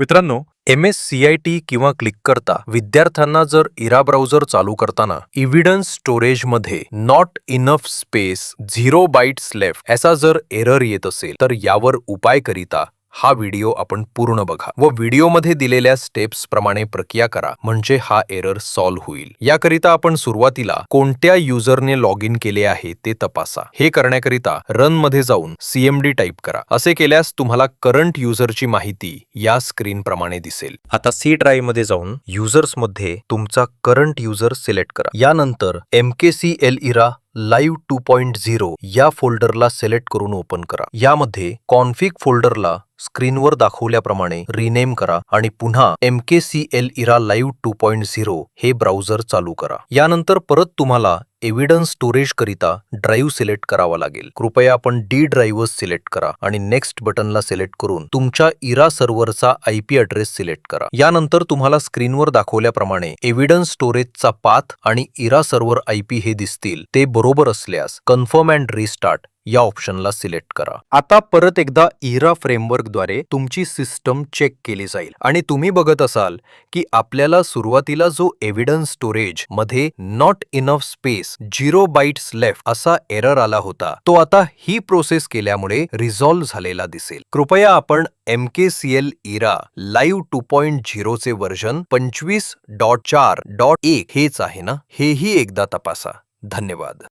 मित्रांनो M S C I T किंवा click करता विद्यार्थ्यांना जर इरा ब्राउझर चालू करताना evidence स्टोरेजमध्ये not enough space zero bytes left असा जर एरर येत असेल तर यावर उपाय करिता हा व्हिडिओ आपण पूर्ण बघा व व्हिडिओमध्ये दिलेल्या स्टेप्स प्रमाणे प्रक्रिया करा म्हणजे हा एरर सॉल्व्ह होईल. याकरिता आपण सुरुवातीला कोणत्या युजरने लॉग इन केले आहे ते तपासा. हे करण्याकरिता रनमध्ये जाऊन सीएमडी टाईप करा. असे केल्यास तुम्हाला करंट युजरची माहिती या स्क्रीन प्रमाणे दिसेल. आता सी ड्राईव्हमध्ये जाऊन युजर्समध्ये तुमचा करंट युजर सिलेक्ट करा. यानंतर M K C L ERA live two point zero या फोल्डरला सिलेक्ट करून ओपन करा. यामध्ये कॉन्फिक फोल्डरला स्क्रीनवर दाखवल्याप्रमाणे रिनेम करा आणि पुन्हा M K C L ERA live two point zero हे ब्राउझर चालू करा. यानंतर परत तुम्हाला एव्हिडन्स स्टोरेज करिता ड्राईव्ह सिलेक्ट करावा लागेल. कृपया आपण डी ड्राईव्ह सिलेक्ट करा आणि नेक्स्ट बटनला सिलेक्ट करून तुमच्या इरा सर्व्हरचा आय पी अड्रेस सिलेक्ट करा. यानंतर तुम्हाला स्क्रीनवर दाखवल्याप्रमाणे एव्हिडन्स स्टोरेजचा पाथ आणि इरा सर्व्हर आय पी हे दिसतील. ते बरोबर असल्यास कन्फर्म अँड रिस्टार्ट या ऑप्शनला सिलेक्ट करा. आता परत एकदा इरा फ्रेमवर्कद्वारे तुमची सिस्टम चेक केली जाईल. आणि तुम्ही बघत असाल की आपल्याला सुरुवातीला जो evidence स्टोरेजमध्ये not enough space zero bytes left असा एरर आला होता तो आता ही प्रोसेस केल्यामुळे रिझॉल्व्ह झालेला दिसेल. कृपया आपण M K C L ERA live two point झिरोचे version पंचवीस डॉट चार डॉट एक हेच आहे ना? हेही एकदा तपासा. धन्यवाद.